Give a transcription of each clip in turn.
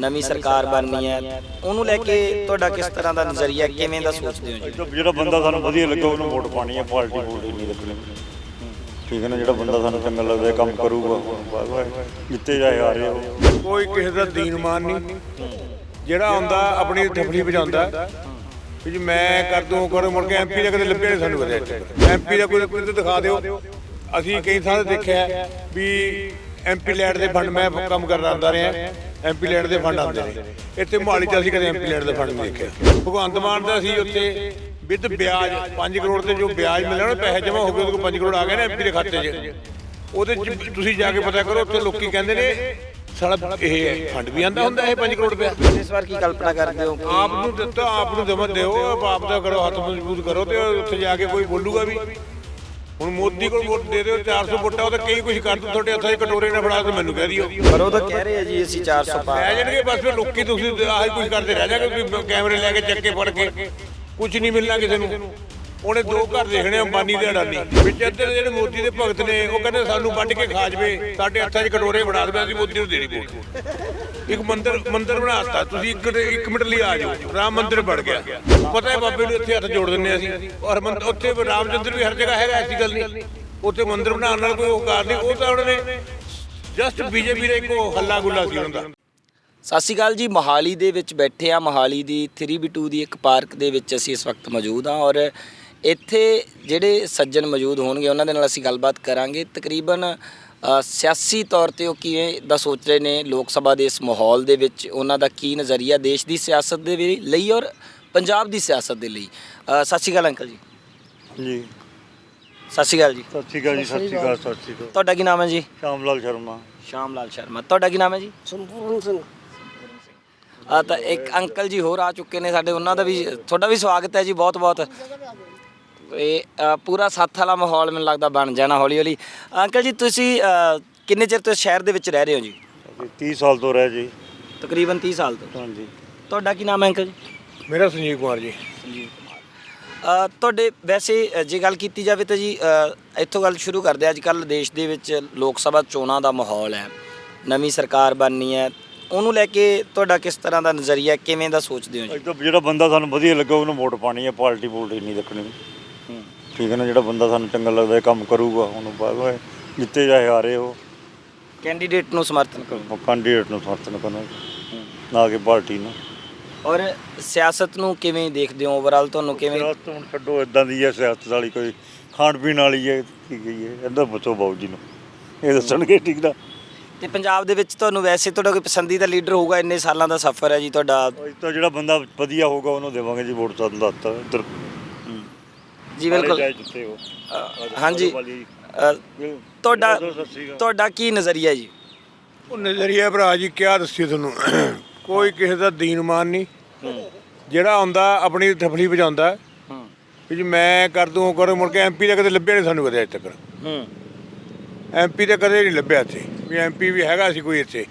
ਨਵੀਂ ਸਰਕਾਰ ਬਣਨੀ ਹੈ। ਉਹਨੂੰ ਲੈ ਕੇ ਤੁਹਾਡਾ ਕਿਸ ਤਰ੍ਹਾਂ ਦਾ ਨਜ਼ਰੀਆ ਕਿਵੇਂ ਦਾ ਸੋਚਦੇ ਹੋ ਜੀ? ਜਿਹੜਾ ਬੰਦਾ ਸਾਨੂੰ ਵਧੀਆ ਲੱਗਾ ਉਹਨੂੰ ਵੋਟ ਪਾਣੀ ਹੈ ਪਾਰਟੀ ਵੋਟ ਨਹੀਂ ਰੱਖਣੀ ਠੀਕ ਹੈ ਨਾ ਜਿਹੜਾ ਬੰਦਾ ਸਾਨੂੰ ਚੰਗਾ ਲੱਗਦਾ ਕੰਮ ਕਰੂਗਾ। ਜਿੱਤੇ ਜਾਏ ਆ ਰਹੇ। ਹੋ ਕੋਈ ਕਿਸੇ ਦਾ ਦੀਨਮਾਨ ਨਹੀਂ। ਜਿਹੜਾ ਆਉਂਦਾ ਆਪਣੀ ਥਫਲੀ ਵਜਾਉਂਦਾ। ਵੀ ਜੀ ਮੈਂ ਕਰ ਦੂੰ ਕਰੋ ਮੁੜ ਕੇ ਐਮਪੀ ਦਾ ਕਦੇ ਲੱਭਿਆ ਨਹੀਂ ਸਾਨੂੰ ਕਦੇ। ਐਮਪੀ ਦਾ ਕੋਈ ਕੋਈ ਦਿਖਾ ਦਿਓ। ਅਸੀਂ ਕਈ ਥਾਂ ਤੇ ਦੇਖਿਆ ਵੀ ਐਮਪੀ ਲੈਟ ਦੇ ਫੰਡ ਮੈਂ ਕੰਮ ਕਰਦਾ ਆਂਦਾ ਰਿਹਾ। ਐਮਪੀ ਲੈਟ ਦੇ ਫੰਡ ਆਉਂਦੇ ਨੇ। ਇੱਥੇ ਮੋਹਾਲੀ ਚ ਅਸੀਂ ਕਦੇ ਐਮਪੀ ਲੈਟ ਦੇ ਫੰਡ ਨਹੀਂ ਦੇਖਿਆ। ਭਗਵੰਤ ਮਾਨ ਦਾ ਅਸੀਂ ਉੱਥੇ ਵਿਦ ਵਿਆਜ 5 ਕਰੋੜ ਤੇ ਜੋ ਵਿਆਜ ਮਿਲਿਆ ਨਾ ਪੈਸੇ ਜਮ੍ਹਾਂ ਹੋ ਗਏ ਉਹਦੇ ਕੋਲ 5 ਕਰੋੜ ਆ ਗਏ ਨੇ ਐਮਪੀ ਦੇ ਖਾਤੇ 'ਚ। ਉਹਦੇ ਤੁਸੀਂ ਜਾ ਕੇ ਪਤਾ ਕਰੋ ਉੱਥੇ ਲੋਕੀ ਕਹਿੰਦੇ ਨੇ ਸਾਲਾ ਇਹ ਫੰਡ ਵੀ ਆਂਦਾ ਹੁੰਦਾ ਇਹ 5 ਕਰੋੜ ਰੁਪਇਆ। ਇਸ ਵਾਰ ਕੀ ਕਲਪਨਾ ਕਰਦੇ ਹੋ? ਆਪ ਨੂੰ ਦਿੱਤਾ ਆਪ ਨੂੰ ਜਮਾ ਦਿਓ ਆਪ ਦਾ ਕਰੋ ਹੱਥ ਮਜ਼ਬੂਤ ਕਰੋ ਤੇ ਉੱਥੇ ਜਾ ਕੇ ਕੋਈ ਬੋਲੂਗਾ ਵੀ। ਹੁਣ ਮੋਦੀ ਕੋਲ ਵੋਟ ਦੇ ਦਿਓ 400 ਵੋਟਾਂ ਉਹ ਤਾਂ ਕਈ ਕੁਝ ਕਰ ਦੂ ਤੁਹਾਡੇ ਹੱਥਾਂ 'ਚ ਕਟੋਰੇ ਨਾ ਫੜਾ ਕੇ ਮੈਨੂੰ ਕਹਿ ਦਿਓ। ਪਰ ਉਹ ਤਾਂ ਕਹਿ ਰਹੇ ਆ ਜੀ ਅਸੀਂ 400 ਪਾ ਰਹਿ ਜਾਣਗੇ ਬਸ ਫਿਰ ਲੋਕੀ ਤੁਸੀਂ ਆਹੀ ਕੁਝ ਕਰਦੇ ਰਹਿ ਜਾਗੇ ਕੈਮਰੇ ਲੈ ਕੇ ਚੱਕ ਫੜ ਕੇ। ਕੁਝ ਨਹੀਂ ਮਿਲਣਾ ਕਿਸੇ ਨੂੰ। ਉਹਨੇ ਦੋ ਘਰ ਦੇਖਣੇ ਅੰਬਾਨੀ ਤੇ ਅਡਾਨੀ। ਵਿੱਚ ਇੱਧਰ ਜਿਹੜੇ ਮੋਦੀ ਦੇ ਭਗਤ ਨੇ, ਉਹ ਕਹਿੰਦੇ ਸਾਨੂੰ ਵੱਢ ਕੇ ਖਾ ਜਵੇ, ਸਾਡੇ ਹੱਥਾਂ 'ਚ ਕਟੋਰੇ ਫੜਾ ਦੇਵੇ, ਅਸੀਂ ਮੋਦੀ ਨੂੰ ਦੇਣੀ ਵੋਟ। ਇੱਕ ਮੰਦਿਰ ਮੰਦਿਰ ਬਣਾਤਾ ਤੁਸੀਂ ਇੱਕ ਇੱਕ ਮਿੰਟ ਲਈ ਆ ਜਾਓ। ਰਾਮ ਮੰਦਿਰ ਬਣ ਗਿਆ। ਪਤਾ ਹੈ ਬਾਬੇ ਨੂੰ ਇੱਥੇ ਹੱਥ ਜੋੜ ਦਿੰਨੇ ਅਸੀਂ। ਔਰ ਉੱਥੇ ਰਾਮ ਚੰਦਰ ਵੀ ਹਰ ਜਗ੍ਹਾ ਹੈਗਾ, ਐਸੀ ਗੱਲ ਨਹੀਂ। ਉੱਥੇ ਮੰਦਿਰ ਬਣਾਉਣ ਨਾਲ ਕੋਈ ਔਕਾਰ ਨਹੀਂ। ਉਹ ਤਾਂ ਉਹਨਾਂ ਨੇ ਜਸਟ ਬੀਜੇਪੀ ਦਾ ਇੱਕੋ ਹੱਲਾ ਗੁੱਲਾ ਸੀ ਉਹਨਾਂ ਦਾ। ਸਤਿ ਸ਼੍ਰੀ ਅਕਾਲ ਜੀ। ਮੋਹਾਲੀ ਦੇ ਵਿੱਚ ਬੈਠੇ ਆ ਮੋਹਾਲੀ ਦੀ 3B2 ਦੀ ਇੱਕ ਪਾਰਕ ਦੇ ਵਿੱਚ ਅਸੀਂ ਇਸ ਵਕਤ ਮੌਜੂਦ ਆ ਔਰ ਇੱਥੇ ਜਿਹੜੇ ਸੱਜਣ ਮੌਜੂਦ ਹੋਣਗੇ ਉਹਨਾਂ ਦੇ ਨਾਲ ਅਸੀਂ ਗੱਲਬਾਤ ਕਰਾਂਗੇ। ਤਕਰੀਬਨ ਸਿਆਸੀ ਤੌਰ ਤੇ ਉਹ ਕਿਵੇਂ ਦਾ ਸੋਚ ਰਹੇ ਨੇ ਲੋਕ ਸਭਾ ਦੇ ਇਸ ਮਾਹੌਲ ਦੇ ਵਿੱਚ? ਉਹਨਾਂ ਦਾ ਕੀ ਨਜ਼ਰੀਆ ਦੇਸ਼ ਦੀ ਸਿਆਸਤ ਦੇ ਵੀ ਲਈ ਔਰ ਪੰਜਾਬ ਦੀ ਸਿਆਸਤ ਦੇ ਲਈ? ਸਤਿ ਸ਼੍ਰੀ ਅਕਾਲ ਅੰਕਲ ਜੀ। ਜੀ। ਸਤਿ ਸ਼੍ਰੀ ਅਕਾਲ ਜੀ। ਸਤਿ ਸ਼੍ਰੀ ਅਕਾਲ ਜੀ ਸਤਿ ਸ਼੍ਰੀ ਅਕਾਲ ਸਤਿ ਸ਼੍ਰੀ ਅਕਾਲ। ਤੁਹਾਡਾ ਕੀ ਨਾਮ ਹੈ ਜੀ? ਸ਼ਾਮ ਲਾਲ ਸ਼ਰਮਾ। ਸ਼ਾਮ ਲਾਲ ਸ਼ਰਮਾ। ਤੁਹਾਡਾ ਕੀ ਨਾਮ ਹੈ ਜੀ? ਸੰਪੂਰਨ ਸਿੰਘ। ਆ ਤਾਂ ਇੱਕ ਅੰਕਲ ਜੀ ਹੋਰ ਆ ਚੁੱਕੇ ਨੇ ਸਾਡੇ ਉਹਨਾਂ ਦਾ ਵੀ ਤੁਹਾਡਾ ਵੀ ਸਵਾਗਤ ਹੈ ਜੀ ਬਹੁਤ ਬਹੁਤ ਇਹ ਅ, ਪੂਰਾ ਸੱਥ ਵਾਲਾ ਮਾਹੌਲ ਮੈਨੂੰ ਲੱਗਦਾ ਬਣ ਜਾਣਾ ਹੌਲੀ ਹੌਲੀ ਅੰਕਲ ਜੀ ਤੁਸੀਂ ਅ, ਕਿੰਨੇ ਚਿਰ ਤੋਂ ਸ਼ਹਿਰ ਦੇ ਵਿੱਚ ਰਹਿ ਰਹੇ ਹੋ ਜੀ? ਅਸੀਂ 30 ਸਾਲ ਤੋਂ ਰਹਿ ਜੀ। ਤਕਰੀਬਨ 30 ਸਾਲ ਤੋਂ। ਹਾਂਜੀ। ਤੁਹਾਡਾ ਕੀ ਨਾਮ ਹੈ ਅੰਕਲ ਜੀ? ਮੇਰਾ ਸੰਜੀਵ ਕੁਮਾਰ ਜੀ। ਸੰਜੀਵ ਕੁਮਾਰ। ਤੁਹਾਡੇ ਵੈਸੇ ਅ, ਜੇ ਗੱਲ ਕੀਤੀ ਜਾਵੇ ਤਾਂ ਜੀ ਅ, ਇੱਥੋਂ ਗੱਲ ਸ਼ੁਰੂ ਕਰਦੇ ਅੱਜ ਕੱਲ ਦੇਸ਼ ਦੇ ਵਿੱਚ ਲੋਕ ਸਭਾ ਚੋਣਾਂ ਦਾ ਮਾਹੌਲ ਹੈ। ਨਵੀਂ ਸਰਕਾਰ ਬਣਨੀ ਹੈ। ਉਹਨੂੰ ਲੈ ਕੇ ਤੁਹਾਡਾ ਕਿਸ ਤਰ੍ਹਾਂ ਦਾ ਨਜ਼ਰੀਆ ਕਿਵੇਂ ਦਾ ਸੋਚਦੇ ਹੋ ਜੀ? ਤਾਂ ਜਿਹੜਾ ਬੰਦਾ ਸਾਨੂੰ ਵਧੀਆ ਲੱਗਾ ਉਹਨੂੰ ਵੋਟ ਪਾਣੀ ਹੈ। ਪਾਰਟੀ ਵੋਟ ਨਹੀਂ ਰੱਖਣੀ ਠੀਕ ਹੈ ਨਾ ਜਿਹੜਾ ਬੰਦਾ ਸਾਨੂੰ ਚੰਗਾ ਲੱਗਦਾ ਕੰਮ ਕਰੂਗਾ ਉਹਨੂੰ ਬਸ ਜਿੱਤੇ ਜਾਏ ਆ ਰਹੇ ਹੋ ਕੈਂਡੀਡੇਟ ਨੂੰ ਸਮਰਥਨ ਕਰੋ। ਕੈਂਡੀਡੇਟ ਨੂੰ ਸਮਰਥਨ ਕਰਨਾ। ਨਾ ਕਿ ਪਾਰਟੀ ਨੂੰ। ਔਰ ਸਿਆਸਤ ਨੂੰ ਕਿਵੇਂ ਦੇਖਦੇ ਹੋ? ਓਵਰਆਲ ਤੁਹਾਨੂੰ ਕਿਵੇਂ ਸਿਆਸਤ ਹੁਣ ਛੱਡੋ ਇਦਾਂ ਦੀ ਹੈ ਸਿਆਸਤ ਵਾਲੀ ਕੋਈ ਖਾਣ ਪੀਣ ਵਾਲੀ ਹੈ ਕੀ ਗਈ ਹੈ ਇਹਦਾ ਪੁੱਛੋ ਬਾਊ ਜੀ ਨੂੰ। ਇਹ ਦੱਸਣਗੇ ਠੀਕ ਦਾ ਤੇ ਪੰਜਾਬ ਦੇ ਵਿੱਚ ਤੁਹਾਨੂੰ ਵੈਸੇ ਤੁਹਾਡਾ ਕੋਈ ਪਸੰਦੀਦਾ ਲੀਡਰ ਹੋਊਗਾ ਇੰਨੇ ਸਾਲਾਂ ਦਾ ਸਫ਼ਰ ਹੈ ਜੀ ਤੁਹਾਡਾ। ਅੱਜ ਤਾਂ ਜਿਹੜਾ ਬੰਦਾ ਵਧੀਆ ਹੋਊਗਾ ਉਹਨੂੰ ਦੇਵਾਂਗੇ ਜੀ ਵੋਟ ਸਾਨੂੰ ਦੱਸਤਾ ਇੱਧਰ। ਜੀ ਬਿਲਕੁਲ। ਜਾਏ ਜਿੱਤੇ ਉਹ। ਅ, ਹਾਂਜੀ। ਅ, ਤੁਹਾਡਾ ਤੁਹਾਡਾ ਕੀ ਨਜ਼ਰੀਆ ਜੀ? ਉਹ ਨਜ਼ਰੀਆ ਭਰਾ ਜੀ ਕਿਆ ਦੱਸੀ ਤੁਹਾਨੂੰ? ਕੋਈ ਕਿਸੇ ਦਾ ਦੀਨਮਾਨ ਨਹੀਂ। ਜਿਹੜਾ ਆਉਂਦਾ ਆਪਣੀ ਥਫਲੀ ਵਜਾਉਂਦਾ। ਹੂੰ। ਵੀ ਜੀ ਮੈਂ ਕਰ ਦੂੰ ਕਰੋ ਮੁੜ ਕੇ ਐਮਪੀ ਦਾ ਕਦੇ ਲੱਭਿਆ ਨਹੀਂ ਸਾਨੂੰ ਕਦੇ ਅੱਜ ਤੱਕ। ਹੂੰ। ਐਮਪੀ ਦਾ ਕਦੇ ਨਹੀਂ ਲੱਭਿਆ ਇੱਥੇ। ਵੀ ਐਮਪੀ ਵੀ ਹੈਗਾ ਸੀ ਕੋਈ ਇੱਥੇ।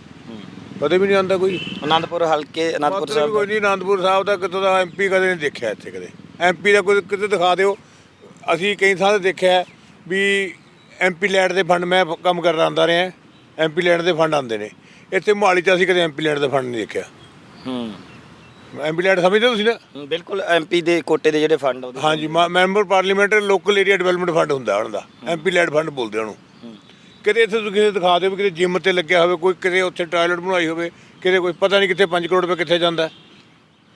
ਕਦੇ ਵੀ ਨਹੀਂ ਆਉਂਦਾ ਕੋਈ। ਅਨੰਦਪੁਰ ਹਲਕੇ ਅਨੰਦਪੁਰ ਮਤਲਬ ਸਾਹਿਬ ਕੋਈ ਨਹੀਂ ਆਨੰਦਪੁਰ ਸਾਹਿਬ ਦਾ ਕਿਤੋਂ ਦਾ ਐਮਪੀ ਕਦੇ ਨਹੀਂ ਦੇਖਿਆ ਇੱਥੇ ਕਦੇ। ਐਮਪੀ ਦਾ ਕੋਈ ਕਿਤੇ ਦਿਖਾ ਦਿਓ। ਅਸੀਂ ਕਈ ਥਾਂ ਤੇ ਦੇਖਿਆ ਵੀ ਐਮਪੀ ਲੈਟ ਦੇ ਫੰਡ ਮੈਂ ਕੰਮ ਕਰਦਾ ਆਂਦਾ ਰਿਹਾ ਐਮਪੀ ਲੈਟ ਦੇ ਫੰਡ ਆਉਂਦੇ ਨੇ। ਇੱਥੇ ਮੋਹਾਲੀ ਚ ਅਸੀਂ ਕਦੇ ਐਮਪੀ ਲੈਟ ਦੇ ਫੰਡ ਨਹੀਂ ਦੇਖਿਆ। ਹੂੰ। ਐਮਪੀ ਲੈਟ ਸਮਝਦੇ ਹੋ ਤੁਸੀਂ ਨਾ? ਬਿਲਕੁਲ ਐਮਪੀ ਦੇ ਕੋਟੇ ਦੇ ਜਿਹੜੇ ਫੰਡ ਉਹਦੇ ਹਾਂਜੀ ਮ- member parliament local area development fund ਹੁੰਦਾ ਉਹਨਾਂ ਦਾ ਐਮਪੀ ਲੈਟ ਫੰਡ ਬੋਲਦੇ ਉਹਨੂੰ। ਕਿਤੇ ਇੱਥੇ ਤੁਸੀਂ ਕਿਸੇ ਦਿਖਾ ਦਿਓ ਵੀ ਕਿਤੇ ਜਿਮ ਤੇ ਲੱਗਿਆ ਹੋਵੇ ਕੋਈ ਕਿਤੇ ਉੱਥੇ ਟਾਇਲਟ ਬਣਾਈ ਹੋਵੇ ਕਿਤੇ ਕੋਈ ਪਤਾ ਨਹੀਂ ਕਿੱਥੇ 5 ਕਰੋੜ ਰੁਪਏ ਕਿੱਥੇ ਜਾਂਦਾ।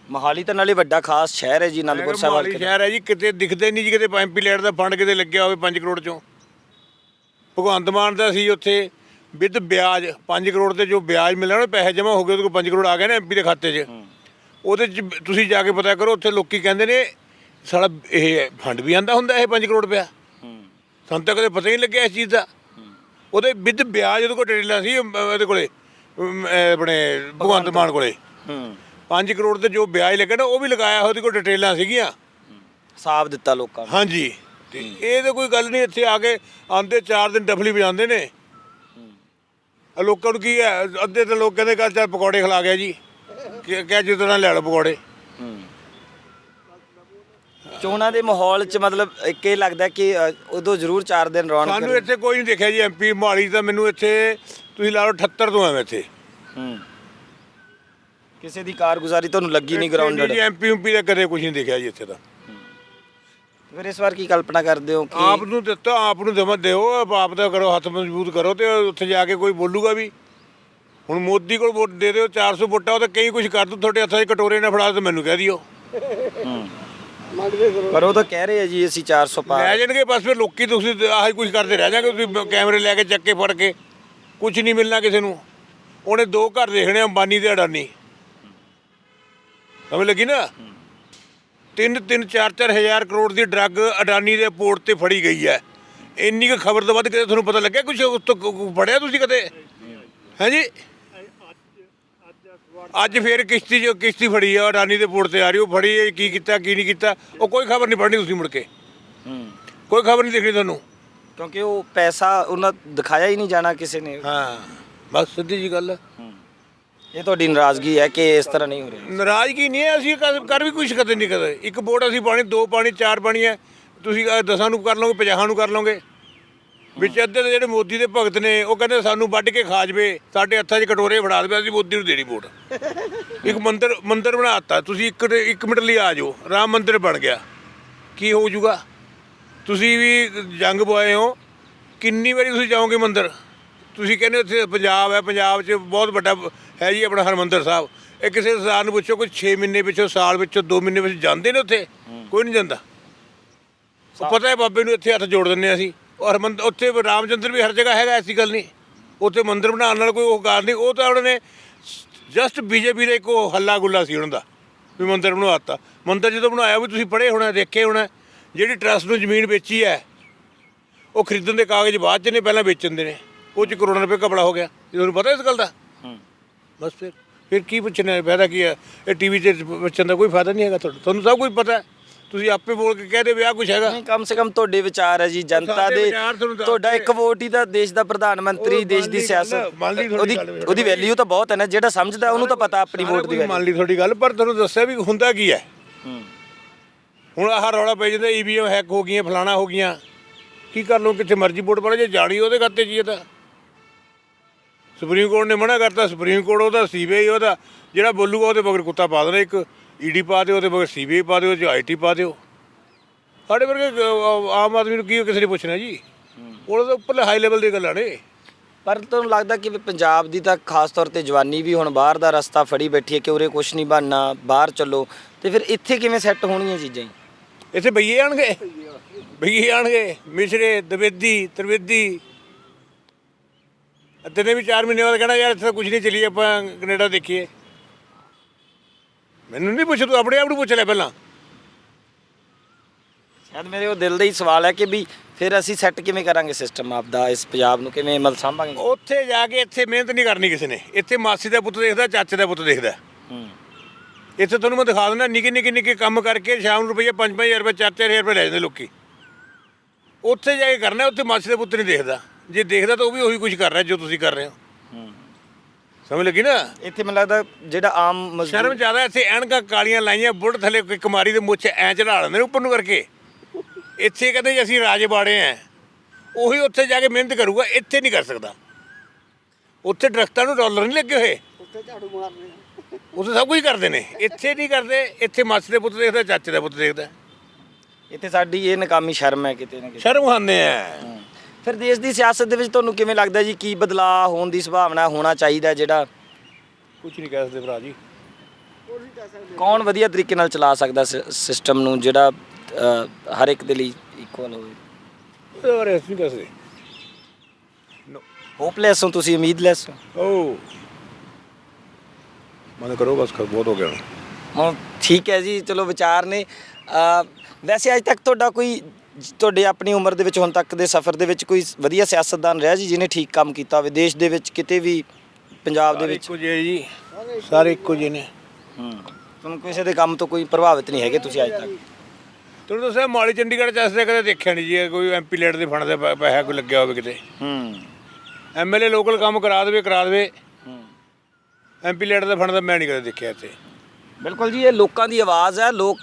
ਮੋਹਾਲੀ ਤਾਂ ਨਾਲੇ ਵੱਡਾ ਖਾਸ ਸ਼ਹਿਰ ਹੈ ਜੀ ਅਨੰਦਪੁਰ ਸਾਹਿਬ ਮੋਹਾਲੀ ਹਲਕੇ ਦਾ। ਸ਼ਹਿਰ ਹੈ ਜੀ ਕਿਤੇ ਦਿਖਦੇ ਨਹੀਂ ਜੀ ਕਿਤੇ ਐਮਪੀ ਲੈਟ ਦਾ ਫੰਡ ਕਿਤੇ ਲੱਗਿਆ ਹੋਵੇ 5 ਕਰੋੜ ਚੋਂ। ਭਗਵੰਤ ਮਾਨ ਦਾ ਸੀ ਉੱਥੇ ਵਿਦ ਵਿਆਜ 5 ਕਰੋੜ ਤੇ ਜੋ ਵਿਆਜ ਮਿਲਿਆ ਨਾ ਪੈਸੇ ਜਮ੍ਹਾਂ ਹੋ ਗਏ ਉਹਦੇ ਕੋਲ 5 ਕਰੋੜ ਆ ਗਏ ਨੇ ਐਮਪੀ ਦੇ ਖਾਤੇ 'ਚ। ਉਹਦੇ 'ਚ ਤੁਸੀਂ ਜਾ ਕੇ ਪਤਾ ਕਰੋ ਉੱਥੇ ਲੋਕੀ ਕਹਿੰਦੇ ਨੇ ਸਾਲਾ ਇਹ ਫੰਡ ਵੀ ਆਂਦਾ ਹੁੰਦਾ ਇਹ 5 ਕਰੋੜ ਰੁਪਇਆ। ਸਾਨੂੰ ਤਾਂ ਕਦੇ ਪਤਾ ਹੀ ਨਹੀਂ ਲੱਗਿਆ ਇਸ ਚੀਜ਼ ਦਾ। ਉਹਦੇ ਵਿਦ ਵਿਆਜ ਉਹਦੇ ਕੋਲ ਡਿਟੇਲਾਂ ਸੀ ਅਮ, ਉਹਦੇ ਕੋਲੇ ਅਮ, ਇਹ ਆਪਣੇ ਭਗਵੰਤ ਮਾਨ ਕੋਲੇ। ਹੂੰ। 5 ਕਰੋੜ ਤੇ ਜੋ ਵਿਆਜ ਲੱਗਾ ਨਾ ਉਹ ਵੀ ਲਗਾਇਆ ਉਹਦੇ ਕੋਲ ਡਿਟੇਲਾਂ ਸੀਗੀਆਂ। ਸਾਫ਼ ਦਿੱਤਾ ਲੋਕਾਂ ਨੂੰ। ਹਾਂਜੀ। ਤੇ ਇਹ ਤਾਂ ਕੋਈ ਗੱਲ ਨਹੀਂ ਇੱਥੇ ਆ ਕੇ ਆਂਦੇ 4 ਦਿਨ ਡਫਲੀ ਵਜਾਉਂਦੇ ਨੇ। ਆ ਲੋਕਾਂ ਨੂੰ ਕੀ ਹੈ ਅੱਧੇ ਤਾਂ ਲੋਕ ਕਹਿੰਦੇ ਕੱਲ ਚਾਰ ਪਕੌੜੇ ਖਿਲਾ ਗਿਆ ਜੀ। ਕਿ ਕਿਹਾ ਤਰ੍ਹਾਂ ਲੈ ਲਓ ਪਕੌੜੇ। ਚੋਣਾਂ ਦੇ ਮਾਹੌਲ 'ਚ ਮਤਲਬ ਇੱਕ ਇਹ ਲੱਗਦਾ ਕਿ ਉਦੋਂ ਜ਼ਰੂਰ 4 ਦਿਨ ਰੌਣਕ ਸਾਨੂੰ ਇੱਥੇ ਕੋਈ ਨਹੀਂ ਦੇਖਿਆ ਜੀ ਐਮਪੀ ਮੋਹਾਲੀ ਤਾਂ ਮੈਨੂੰ ਇੱਥੇ ਤੁਸੀਂ ਲਾ ਲਓ 78 ਤੋਂ ਮੈਂ ਇੱਥੇ। ਹੂੰ। ਕਿਸੇ ਦੀ ਕਾਰਗੁਜ਼ਾਰੀ ਤੁਹਾਨੂੰ ਲੱਗੀ ਨਹੀਂ ਗਰਾਊਂਡਡ ਜੀ ਐਮਪੀ ਐਮਪੀ ਦਾ ਕਦੇ ਕੁਝ ਨਹੀਂ ਦਿਖਿਆ ਜੀ ਇੱਥੇ ਤਾਂ। ਫਿਰ ਇਸ ਵਾਰ ਕੀ ਕਲਪਨਾ ਕਰਦੇ ਹੋ ਕਿ ਆਪ ਨੂੰ ਦਿੱਤਾ ਆਪ ਨੂੰ ਦਮ ਦਿਓ ਆਪ ਦਾ ਕਰੋ ਹੱਥ ਮਜ਼ਬੂਤ ਕਰੋ ਤੇ ਉੱਥੇ ਜਾ ਕੇ ਕੋਈ ਬੋਲੂਗਾ ਵੀ। ਹੁਣ ਮੋਦੀ ਕੋਲ ਵੋਟ ਦੇ ਦਿਓ 400 ਵੋਟਾਂ ਉਹ ਤਾਂ ਕਈ ਕੁਝ ਕਰ ਦੂ ਤੁਹਾਡੇ ਹੱਥਾਂ 'ਚ ਕਟੋਰੇ ਨਾ ਫੜਾ ਤੇ ਮੈਨੂੰ ਕਹਿ ਦਿਓ। ਪਰ ਉਹ ਤਾਂ ਕਹਿ ਰਹੇ ਆ ਜੀ ਅਸੀਂ 400 ਪਾ ਲੈ ਜਾਣਗੇ ਬਸ ਫਿਰ ਲੋਕੀ ਤੁਸੀਂ ਆਹੀ ਕੁਝ ਕਰਦੇ ਰਹਿ ਜਾਗੇ ਤੁਸੀਂ ਕੈਮਰੇ ਲੈ ਕੇ ਚੱਕ ਕੇ ਫੜ ਕੇ। ਕੁਝ ਨਹੀਂ ਮਿਲਣਾ ਕਿਸੇ ਨੂੰ। ਉਹਨੇ ਦੋ ਘਰ ਦੇਖਣੇ ਆ, ਅੰਬਾਨੀ ਤੇ ਅਡਾਨੀ। ਸਮਝ ਲੱਗੀ ਨਾ? ਤਿੰਨ ਤਿੰਨ ਚਾਰ ਚਾਰ ਹਜ਼ਾਰ ਕਰੋੜ ਦੀ ਡਰੱਗ ਅਡਾਨੀ ਦੇ ਪੋਰਟ ਤੇ ਫੜੀ ਗਈ ਹੈ। ਇੰਨੀ ਕੁ ਖਬਰ ਤੋਂ ਵੱਧ ਕਿਤੇ ਤੁਹਾਨੂੰ ਪਤਾ ਲੱਗਿਆ ਕੁਝ ਉਸ ਤੋਂ ਪੜਿਆ ਤੁਸੀਂ ਕਦੇ? ਹੈ ਜੀ? ਅੱਜ ਫੇਰ ਕਿਸ਼ਤੀ ਜੋ ਕਿਸ਼ਤੀ ਫੜੀ ਆ ਅਡਾਨੀ ਦੇ ਪੋਰਟ ਤੇ ਆ ਰਹੀ ਉਹ ਫੜੀ ਹੈ, ਕੀ ਕੀਤਾ ਕੀ ਨਹੀਂ ਕੀਤਾ ਉਹ ਕੋਈ ਖਬਰ ਨਹੀਂ ਪੜਨੀ ਤੁਸੀਂ ਮੁੜ ਕੇ। ਕੋਈ ਖਬਰ ਨਹੀਂ ਦੇਖਣੀ ਤੁਹਾਨੂੰ। ਕਿਉਂਕਿ ਉਹ ਪੈਸਾ ਉਹਨਾਂ ਦਿਖਾਇਆ ਹੀ ਨਹੀਂ ਜਾਣਾ ਕਿਸੇ ਨੇ। ਹਾਂ ਬਸ ਸਿੱਧੀ ਜੀ ਗੱਲ ਹੈ। ਇਹ ਤੁਹਾਡੀ ਨਾਰਾਜ਼ਗੀ ਹੈ ਕਿ ਇਸ ਤਰ੍ਹਾਂ ਨਹੀਂ ਹੋ ਰਿਹਾ? ਨਾਰਾਜ਼ਗੀ ਨਹੀਂ ਹੈ ਅਸੀਂ ਕਰ ਕਰ ਵੀ ਕੁਝ ਕਦੇ ਨਹੀਂ ਕਦੇ। ਇੱਕ ਬੋਟ ਅਸੀਂ ਪਾਣੀ ਦੋ ਪਾਣੀ ਚਾਰ ਪਾਣੀ ਹੈ। ਤੁਸੀਂ ਅਹ, ਦਸਾਂ ਨੂੰ ਕਰ ਲਓਗੇ 50 ਨੂੰ ਕਰ ਲਓਗੇ। ਵਿੱਚ ਅੱਧੇ ਦੇ ਜਿਹੜੇ ਮੋਦੀ ਦੇ ਭਗਤ ਨੇ ਉਹ ਕਹਿੰਦੇ ਸਾਨੂੰ ਵੱਢ ਕੇ ਖਾ ਜਵੇ ਸਾਡੇ ਹੱਥਾਂ 'ਚ ਕਟੋਰੇ ਫੜਾ ਦੇਵੇ ਅਸੀਂ ਮੋਦੀ ਨੂੰ ਦੇਣੀ ਵੋਟ। ਇੱਕ ਮੰਦਿਰ ਮੰਦਿਰ ਬਣਾਤਾ ਤੁਸੀਂ ਇੱਕ ਇੱਕ ਮਿੰਟ ਲਈ ਆ ਜਾਓ। ਰਾਮ ਮੰਦਿਰ ਬਣ ਗਿਆ। ਕੀ ਹੋ ਜਾਊਗਾ? ਤੁਸੀਂ ਵੀ ਜੰਗ ਬੁਆਏ ਹੋ। ਕਿੰਨੀ ਵਾਰੀ ਤੁਸੀਂ ਜਾਓਗੇ ਮੰਦਿਰ? ਤੁਸੀਂ ਕਹਿੰਦੇ ਉੱਥੇ ਪੰਜਾਬ ਹੈ ਪੰਜਾਬ 'ਚ ਬਹੁਤ ਵੱਡਾ ਹੈ ਜੀ ਆਪਣਾ ਹਰਮੰਦਰ ਸਾਹਿਬ। ਇਹ ਕਿਸੇ ਸਰਦਾਰ ਨੂੰ ਪੁੱਛੋ ਕੋਈ 6 ਮਹੀਨੇ ਪਿੱਛੋਂ ਸਾਲ ਵਿੱਚੋਂ 2 ਮਹੀਨੇ ਵਿੱਚ ਜਾਂਦੇ ਨੇ ਉੱਥੇ? ਕੋਈ ਨਹੀਂ ਜਾਂਦਾ। ਉਹ ਪਤਾ ਹੈ ਬਾਬੇ ਨੂੰ ਇੱਥੇ ਹੱਥ ਜੋੜ ਦਿੰਦੇ ਹਾਂ ਅਸੀਂ। ਔਰ ਹਰਮੰਦਰ ਉੱਥੇ ਰਾਮਚੰਦਰ ਵੀ ਹਰ ਜਗ੍ਹਾ ਹੈਗਾ ਐਸੀ ਗੱਲ ਨਹੀਂ। ਉੱਥੇ ਮੰਦਿਰ ਬਣਾਉਣ ਨਾਲ ਕੋਈ ਉਹ ਗੱਲ ਨਹੀਂ। ਉਹ ਤਾਂ ਉਹਨਾਂ ਨੇ ਜਸਟ ਬੀਜੇਪੀ ਦਾ ਇੱਕ ਉਹ ਹੱਲਾ ਗੁੱਲਾ ਸੀ ਉਹਨਾਂ ਦਾ ਵੀ ਮੰਦਿਰ ਬਣਵਾਤਾ। ਮੰਦਿਰ ਜਦੋਂ ਬਣਾਇਆ ਵੀ ਤੁਸੀਂ ਪੜ੍ਹੇ ਹੋਣਾ ਦੇਖੇ ਹੋਣਾ ਜਿਹੜੀ ਟਰਸਟ ਨੂੰ ਜ਼ਮੀਨ ਵੇਚੀ ਹੈ ਉਹ ਖਰੀਦਣ ਦੇ ਕਾਗਜ਼ ਬਾਅਦ ਚ ਨੇ ਪਹਿਲਾਂ ਵੇਚਣ ਦੇ ਨੇ। ਉਹ ਚ ਕਰੋੜਾਂ ਰੁਪਏ ਕਪੜਾ ਹੋ ਗਿਆ। ਤੁਹਾਨੂੰ ਪਤਾ ਇਸ ਗੱਲ ਦਾ? ਬਸ ਫਿਰ ਫਿਰ ਕੀ ਪੁੱਛਣਾ ਹੈ? ਫਾਇਦਾ ਕੀ ਹੈ? ਇਹ ਟੀਵੀ ਤੇ ਬੱਚਣ ਦਾ ਕੋਈ ਫਾਇਦਾ ਨਹੀਂ ਹੈਗਾ ਤੁਹਾਨੂੰ ਤੁਹਾਨੂੰ ਸਭ ਕੁਝ ਪਤਾ ਹੈ। ਤੁਸੀਂ ਆਪੇ ਬੋਲ ਕੇ ਕਹਿ ਦੇ ਵੀ ਆਹ ਕੁਝ ਹੈਗਾ। ਨਹੀਂ ਕਮ ਸੇ ਕਮ ਤੁਹਾਡੇ ਵਿਚਾਰ ਹੈ ਜੀ ਜਨਤਾ ਸਾਡੇ ਦੇ ਵਿਚਾਰ ਤੁਹਾਨੂੰ ਦੱਸ ਤੁਹਾਡਾ। ਇੱਕ ਵੋਟ ਹੀ ਤਾਂ ਦੇਸ਼ ਦਾ ਪ੍ਰਧਾਨ ਮੰਤਰੀ ਉਹ ਦੇਸ਼ ਦੀ ਮੰਨ ਲਈ ਗੱਲ, ਸਿਆਸਤ ਮੰਨ ਲਈ ਤੁਹਾਡੀ ਉਹਦੀ ਗੱਲ ਵੀ। ਉਹਦੀ ਵੈਲਿਊ ਤਾਂ ਬਹੁਤ ਹੈ ਨਾ ਜਿਹੜਾ ਸਮਝਦਾ ਉਹਨੂੰ ਤਾਂ ਪਤਾ ਆਪਣੀ ਵੋਟ ਦੀ ਮੰਨ ਲਈ ਤੁਹਾਡੀ ਗੱਲ ਪਰ ਤੁਹਾਨੂੰ ਦੱਸਿਆ ਵੀ ਹੁੰਦਾ ਕੀ ਹੈ? ਹੁਣ ਆਹ ਰੌਲਾ ਪੈ ਜਾਂਦਾ ਈਵੀਐਮ ਹੈਕ ਹੋ ਗਈਆਂ ਫਲਾਣਾ ਹੋ ਗਈਆਂ। ਕੀ ਕਰ ਲਓ ਕਿੱਥੇ ਮਰਜ਼ੀ ਵੋਟ ਪਾ ਲਓ ਜੇ ਜਾਣੀ ਉਹਦੇ ਖਾਤੇ 'ਚ ਹੀ ਹੈ ਤਾਂ। ਸੁਪਰੀਮ ਕੋਰਟ ਨੇ ਮਨਾ ਕਰਤਾ ਸੁਪਰੀਮ ਕੋਰਟ ਉਹਦਾ ਸੀਬੀਆਈ ਉਹਦਾ ਜਿਹੜਾ ਬੋਲੂਗਾ ਉਹਦੇ ਮਗਰ ਕੁੱਤਾ ਪਾ ਦੇਣਾ ਇੱਕ ਈਡੀ ਪਾ ਦਿਓ ਉਹਦੇ ਮਗਰ ਸੀਬੀਆਈ ਪਾ ਦਿਓ ਚ ਆਈਟੀ ਪਾ ਦਿਓ। ਸਾਡੇ ਵਰਗੇ ਆਮ ਆਦਮੀ ਨੂੰ ਕੀ ਕਿਸੇ ਨੇ ਪੁੱਛਣਾ ਜੀ? ਉਹਨਾਂ ਦੇ ਉੱਪਰਲੇ ਹਾਈ ਲੈਵਲ ਦੀਆਂ ਗੱਲਾਂ ਨੇ। ਪਰ ਤੁਹਾਨੂੰ ਲੱਗਦਾ ਕਿ ਪੰਜਾਬ ਦੀ ਤਾਂ ਖਾਸ ਤੌਰ ਤੇ ਜਵਾਨੀ ਵੀ ਹੁਣ ਬਾਹਰ ਦਾ ਰਸਤਾ ਫੜੀ ਬੈਠੀ ਹੈ ਕਿ ਉਰੇ ਕੁਝ ਨਹੀਂ ਬਣਨਾ ਬਾਹਰ ਚੱਲੋ ਤੇ ਫਿਰ ਇੱਥੇ ਕਿਵੇਂ ਸੈੱਟ ਹੋਣਗੀਆਂ ਚੀਜ਼ਾਂ ਜੀ? ਇੱਥੇ ਬਈਏ ਆਣਗੇ? ਬਈਏ ਆਣਗੇ? ਮਿਸ਼ਰੇ ਦਵੇਦੀ ਤ੍ਰਿਵੇਦੀ ਨੇ ਵੀ 4 ਮਹੀਨੇ ਬਾਅਦ ਕਹਿਣਾ ਯਾਰ ਇੱਥੇ ਤਾਂ ਕੁਝ ਨਹੀਂ ਚੱਲੀ ਆਪਾਂ ਕੈਨੇਡਾ ਦੇਖੀਏ। ਮੈਨੂੰ ਨਹੀਂ ਪੁੱਛ ਤੂੰ ਆਪਣੇ ਆਪ ਨੂੰ ਪੁੱਛ ਲੈ ਪਹਿਲਾਂ। ਸ਼ਾਇਦ ਮੇਰੇ ਉਹ ਦਿਲ ਦਾ ਹੀ ਸਵਾਲ ਹੈ ਕਿ ਵੀ ਫਿਰ ਅਸੀਂ ਸੈੱਟ ਕਿਵੇਂ ਕਰਾਂਗੇ ਸਿਸਟਮ ਆਪਦਾ ਇਸ ਪੰਜਾਬ ਨੂੰ? ਕਿਵੇਂ ਮਤਲਬ ਸਾਂਭਾਂਗੇ? ਉੱਥੇ ਜਾ ਕੇ ਇੱਥੇ ਮਿਹਨਤ ਨਹੀਂ ਕਰਨੀ ਕਿਸੇ ਨੇ। ਇੱਥੇ ਮਾਸੀ ਦਾ ਪੁੱਤ ਦੇਖਦਾ ਚਾਚੇ ਦਾ ਪੁੱਤ ਦੇਖਦਾ। ਹੂੰ। ਇੱਥੇ ਤੁਹਾਨੂੰ ਮੈਂ ਦਿਖਾ ਦਿੰਦਾ ਨਿੱਕੇ ਨਿੱਕੇ ਨਿੱਕੇ ਕੰਮ ਕਰਕੇ ਸ਼ਾਮ ਨੂੰ ਰੁਪਈਆ 5-5000 ਰੁਪਏ 4-4000 ਰੁਪਏ ਲੈ ਜਾਂਦੇ ਲੋਕੀ। ਉੱਥੇ ਜਾ ਕੇ ਕਰਨਾ ਉੱਥੇ ਮਾਸੀ ਦਾ ਪੁੱਤ ਨਹੀਂ ਦੇਖਦਾ। ਜੇ ਦੇਖਦਾ ਤਾਂ ਉਹ ਵੀ ਉਹੀ ਕੁਝ ਕਰ ਰਿਹਾ ਜੋ ਤੁਸੀਂ ਕਰ ਰਹੇ ਹੋ। ਹੂੰ ਸਮਝ ਲੱਗੀ ਨਾ? ਇੱਥੇ ਮੈਨੂੰ ਲੱਗਦਾ ਜਿਹੜਾ ਆਮ ਮਜ਼ਦੂਰ ਸ਼ਰਮ ਜ਼ਿਆਦਾ ਇੱਥੇ ਐਨਕਾਂ ਕਾਲੀਆਂ ਲਾਈਆਂ ਬੁੱਢ ਥੱਲੇ ਕੋਈ ਕੁਮਾਰੀ ਦੇ ਮੁੱਛ ਐ ਚੜਾ ਲੈਂਦੇ ਨੇ ਉੱਪਰ ਨੂੰ ਕਰਕੇ। ਇੱਥੇ ਕਹਿੰਦੇ ਜੀ ਅਸੀਂ ਰਾਜੇ ਬਾੜੇ ਆ। ਉਹੀ ਉੱਥੇ ਜਾ ਕੇ ਮਿਹਨਤ ਕਰੂਗਾ ਇੱਥੇ ਨਹੀਂ ਕਰ ਸਕਦਾ। ਉੱਥੇ ਦਰਖਤਾਂ ਨੂੰ ਡਾਲਰ ਨਹੀਂ ਲੱਗੇ ਹੋਏ। ਉੱਥੇ ਝਾੜੂ ਮਾਰਨੇ। ਉੱਥੇ ਸਭ ਕੁਝ ਕਰਦੇ ਨੇ। ਇੱਥੇ ਨਹੀਂ ਕਰਦੇ ਇੱਥੇ ਮਾਸੀ ਦੇ ਪੁੱਤ ਦੇਖਦਾ ਚਾਚੇ ਦਾ ਪੁੱਤ ਦੇਖਦਾ। ਇੱਥੇ ਸਾਡੀ ਇਹ ਨਕਾਮੀ ਸ਼ਰਮ ਹੈ ਕਿਤੇ ਨਾ ਕਿਤੇ। ਸ਼ਰਮ ਖਾਂਦੇ ਆ। ਹੂੰ। ਫਿਰ ਦੇਸ਼ ਦੀ ਸਿਆਸਤ ਦੇ ਵਿੱਚ ਤੁਹਾਨੂੰ ਕਿਵੇਂ ਲੱਗਦਾ ਜੀ? ਕੀ ਬਦਲਾਅ ਹੋਣ ਦੀ ਸੰਭਾਵਨਾ ਹੋਣਾ ਚਾਹੀਦਾ ਜਿਹੜਾ? ਕੁਝ ਨਹੀਂ ਕਹਿ ਸਕਦੇ ਭਰਾ ਜੀ। ਕੌਣ ਵਧੀਆ ਤਰੀਕੇ ਨਾਲ ਚਲਾ ਸਕਦਾ ਸਿਸਟਮ ਨੂੰ ਜਿਹੜਾ ਅ, ਹਰ ਇੱਕ ਦੇ ਲਈ ਇਕੁਅਲ ਹੋਵੇ? ਉਹਦੇ ਬਾਰੇ ਅਸੀਂ ਨਹੀਂ ਕਹਿ ਸਕਦੇ। ਹੋਪਲੈਸ ਹੋ ਤੁਸੀਂ ਉਮੀਦਲੈਸ ਹੋ? ਓ। ਮਨ ਕਰੋ ਬਸ ਖ- ਬਹੁਤ ਹੋ ਗਿਆ ਹੁਣ। ਹੁਣ ਠੀਕ ਹੈ ਜੀ ਚਲੋ ਵਿਚਾਰ ਨੇ। ਅ, ਵੈਸੇ ਅੱਜ ਤੱਕ ਤੁਹਾਡਾ ਕੋਈ ਤੁਹਾਡੇ ਆਪਣੀ ਉਮਰ ਦੇ ਵਿੱਚ ਹੁਣ ਤੱਕ ਦੇ ਸਫ਼ਰ ਦੇ ਵਿੱਚ ਕੋਈ ਵਧੀਆ ਸਿਆਸਤਦਾਨ ਰਿਹਾ ਜੀ ਜਿਹਨੇ ਠੀਕ ਕੰਮ ਕੀਤਾ ਹੋਵੇ? ਦੇਸ਼ ਦੇ ਵਿੱਚ ਕਿਤੇ ਵੀ ਪੰਜਾਬ ਦੇ ਸਾਰੇ ਵਿੱਚ? ਇੱਕੋ ਜਿਹੇ ਜੀ। ਸਾਰੇ ਇੱਕੋ ਜਿਹੇ ਨੇ। ਹੂੰ। ਤੁਹਾਨੂੰ ਕਿਸੇ ਦੇ ਕੰਮ ਤੋਂ ਕੋਈ ਪ੍ਰਭਾਵਿਤ ਨਹੀਂ ਹੈਗੇ ਤੁਸੀਂ ਅੱਜ ਤੱਕ? ਤੁਹਾਨੂੰ ਦੱਸਿਆ ਮਾਲੀ ਚੰਡੀਗੜ੍ਹ ਚ ਅਸਦੇ ਕਦੇ ਦੇਖਿਆ ਨਹੀਂ ਜੀ ਇਹ ਕੋਈ ਐਮਪੀ ਲੇਟ ਦੇ ਫੰਡ ਦੇ ਪੈ- ਪੈਸਾ ਕੋਈ ਲੱਗਿਆ ਹੋਵੇ ਕਿਤੇ। ਹੂੰ। ਐਮਐਲਏ ਲੋਕਲ ਕੰਮ ਕਰਾ ਦੇਵੇ ਕਰਾ ਦੇਵੇ। ਹੂੰ। ਐਮਪੀ ਲੇਟ ਦੇ ਫੰਡ ਦਾ ਮੈਂ ਨਹੀਂ ਕਦੇ ਦੇਖਿਆ ਇੱਥੇ। ਬਿਲਕੁਲ ਜੀ ਇਹ ਲੋਕਾਂ ਦੀ ਆਵਾਜ਼ ਹੈ। ਲੋਕ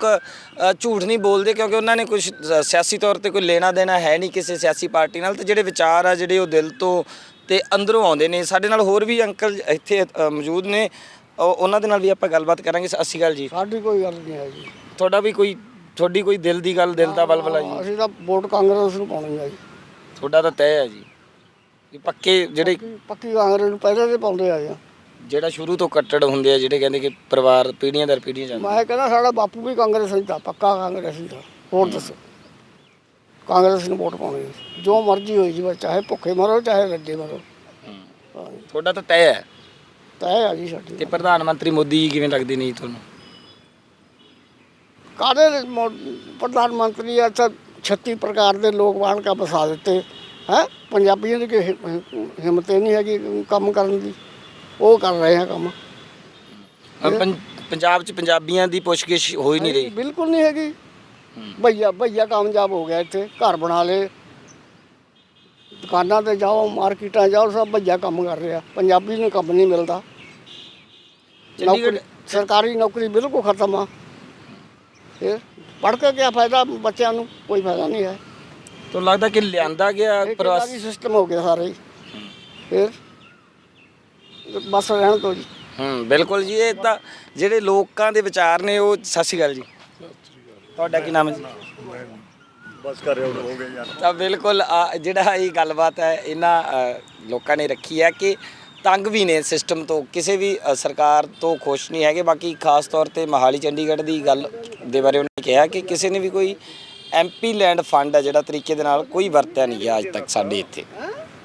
ਝੂਠ ਨਹੀਂ ਬੋਲਦੇ ਕਿਉਂਕਿ ਉਹਨਾਂ ਨੇ ਕੁਝ ਸਿਆਸੀ ਤੌਰ ਤੇ ਕੋਈ ਲੈਣਾ ਦੇਣਾ ਹੈ ਨਹੀਂ ਕਿਸੇ ਸਿਆਸੀ ਪਾਰਟੀ ਨਾਲ। ਤੇ ਜਿਹੜੇ ਵਿਚਾਰ ਆ ਜਿਹੜੇ ਉਹ ਦਿਲ ਤੋਂ ਤੇ ਅੰਦਰੋਂ ਆਉਂਦੇ ਨੇ। ਸਾਡੇ ਨਾਲ ਹੋਰ ਵੀ ਅੰਕਲ ਇੱਥੇ ਮੌਜੂਦ ਨੇ। ਉਹ- ਉਹਨਾਂ ਦੇ ਨਾਲ ਵੀ ਆਪਾਂ ਗੱਲਬਾਤ ਕਰਾਂਗੇ। ਸਤਿ ਸ਼੍ਰੀ ਅਕਾਲ ਜੀ। ਸਾਡੀ ਕੋਈ ਗੱਲ ਨਹੀਂ ਹੈ ਜੀ। ਤੁਹਾਡਾ ਵੀ ਕੋਈ ਤੁਹਾਡੀ ਕੋਈ ਦਿਲ ਦੀ ਗੱਲ ਦਿਲ ਦਾ ਬਲਬਲਾ ਜੀ? ਅਸੀਂ ਤਾਂ ਵੋਟ ਕਾਂਗਰਸ ਨੂੰ ਪਾਉਣੀ ਹੈ ਜੀ। ਤੁਹਾਡਾ ਤਾਂ ਤੈਅ ਹੈ ਜੀ। ਪੱਕੇ ਜਿਹੜੇ ਪੱਕੀ- ਪੱਕੀ ਕਾਂਗਰਸ ਨੂੰ ਪਹਿਲੇ ਦੇ ਪਾਉਂਦੇ ਆ। ਜੀ ਜਿਹੜਾ ਸ਼ੁਰੂ ਤੋਂ ਕੱਟੜ ਹੁੰਦੇ ਆ ਜਿਹੜੇ ਕਹਿੰਦੇ ਕਿ ਪਰਿਵਾਰ ਪੀੜ੍ਹੀਆਂ ਦਰ ਪੀੜ੍ਹੀਆਂ ਜਾਂਦੇ ਮੈਂ ਕਹਿੰਦਾ ਸਾਡਾ ਬਾਪੂ ਵੀ ਕਾਂਗਰਸ ਤਾਂ ਪੱਕਾ ਕਾਂਗਰਸ ਤਾਂ। ਹੋਰ ਦੱਸੋ। ਕਾਂਗਰਸ ਨੂੰ ਵੋਟ ਪਾਉਣੀ। ਜੋ ਮਰਜ਼ੀ ਹੋਈ ਜੀ ਬਸ ਚਾਹੇ ਭੁੱਖੇ ਮਰੋ ਚਾਹੇ ਰੱਜੇ ਮਰੋ। ਤੁਹਾਡਾ ਤਾਂ ਤੈਅ ਹੈ। ਤੈਅ ਆ ਜੀ ਸਾਡੀ ਤੇ ਪ੍ਰਧਾਨ ਮੰਤਰੀ ਮੋਦੀ ਜੀ ਕਿਵੇਂ ਲੱਗਦੇ ਨੇ ਜੀ ਤੁਹਾਨੂੰ? ਕਾਦੇ ਪ੍ਰਧਾਨ ਮੰਤਰੀ ਆ ਤਾਂ 36 ਪ੍ਰਕਾਰ ਦੇ ਲੋਕ ਬਾਣ ਕਾ ਬਸਾ ਦਿੱਤੇ। ਹੈ? ਪੰਜਾਬੀਆਂ ਦੀ ਹਿੰਮਤ ਨਹੀਂ ਹੈਗੀ ਕੰਮ ਕਰਨ ਦੀ। ਉਹ ਕਰ ਰਹੇ ਆ ਕੰਮ। ਪੰ- ਪੰਜਾਬ 'ਚ ਪੰਜਾਬੀਆਂ ਦੀ ਪੁੱਛਗਿੱਛ ਹੋ ਹੀ ਨਹੀਂ ਰਹੀ। ਬਿਲਕੁਲ ਨਹੀਂ ਹੈਗੀ। ਭਈਆ ਭਈਆ ਕਾਮਯਾਬ ਹੋ ਗਿਆ ਇੱਥੇ ਘਰ ਬਣਾ ਲਏ। ਦੁਕਾਨਾਂ ਤੇ ਜਾਓ ਮਾਰਕੀਟਾਂ ਜਾਓ ਸਭ ਭਈਆ ਕੰਮ ਕਰ ਰਿਹਾ। ਪੰਜਾਬੀ ਨੂੰ ਕੰਮ ਨਹੀਂ ਮਿਲਦਾ। ਚੰਡੀਗੜ੍ਹ ਨੌਕਰੀ ਸਰਕਾਰੀ ਨੌਕਰੀ ਬਿਲਕੁਲ ਖਤਮ ਆ। ਫਿਰ ਪੜ੍ਹ ਕੇ ਕੀ ਫਾਇਦਾ ਬੱਚਿਆਂ ਨੂੰ? ਕੋਈ ਫਾਇਦਾ ਨਹੀਂ ਹੈ। ਤੋਂ ਲੱਗਦਾ ਕਿ ਲਿਆਂਦਾ ਗਿਆ ਪ੍ਰਵਾਸ ਪ੍ਰਵਾਸੀ ਸਿਸਟਮ ਹੋ ਗਿਆ ਸਾਰੇ ਹੀ। ਫਿਰ ਬਸ ਰਹਿਣ ਤੋਂ ਜੀ। ਹੂੰ ਬਿਲਕੁਲ ਜੀ ਇਹ ਤਾਂ ਜਿਹੜੇ ਲੋਕਾਂ ਦੇ ਵਿਚਾਰ ਨੇ ਉਹ ਸਤਿ ਸ਼੍ਰੀ ਅਕਾਲ ਜੀ। ਤੁਹਾਡਾ ਕੀ ਨਾਮ ਹੈ ਜੀ? ਬਸ ਕਰ ਰਿਹਾ ਹੋ ਗਏ ਯਾਰ। ਤਾਂ ਬਿਲਕੁਲ ਆ ਜਿਹੜਾ ਇਹ ਗੱਲਬਾਤ ਹੈ ਇਹਨਾਂ ਅ, ਲੋਕਾਂ ਨੇ ਰੱਖੀ ਹੈ ਕਿ ਤੰਗ ਵੀ ਨੇ ਸਿਸਟਮ ਤੋਂ। ਕਿਸੇ ਵੀ ਅ, ਸਰਕਾਰ ਤੋਂ ਖੁਸ਼ ਨਹੀਂ ਹੈਗੇ। ਬਾਕੀ ਖਾਸ ਤੌਰ ਤੇ ਮਹਾਲੀ ਚੰਡੀਗੜ੍ਹ ਦੀ ਗੱਲ ਦੇ ਬਾਰੇ ਉਹਨੇ ਕਿਹਾ ਕਿ ਕਿਸੇ ਨੇ ਵੀ ਕੋਈ ਐਮਪੀ ਲੈਂਡ ਫੰਡ ਹੈ ਜਿਹੜਾ ਤਰੀਕੇ ਦੇ ਨਾਲ ਕੋਈ ਵਰਤਿਆ ਨਹੀਂ ਗਿਆ ਅੱਜ ਤੱਕ ਸਾਡੇ ਇੱਥੇ।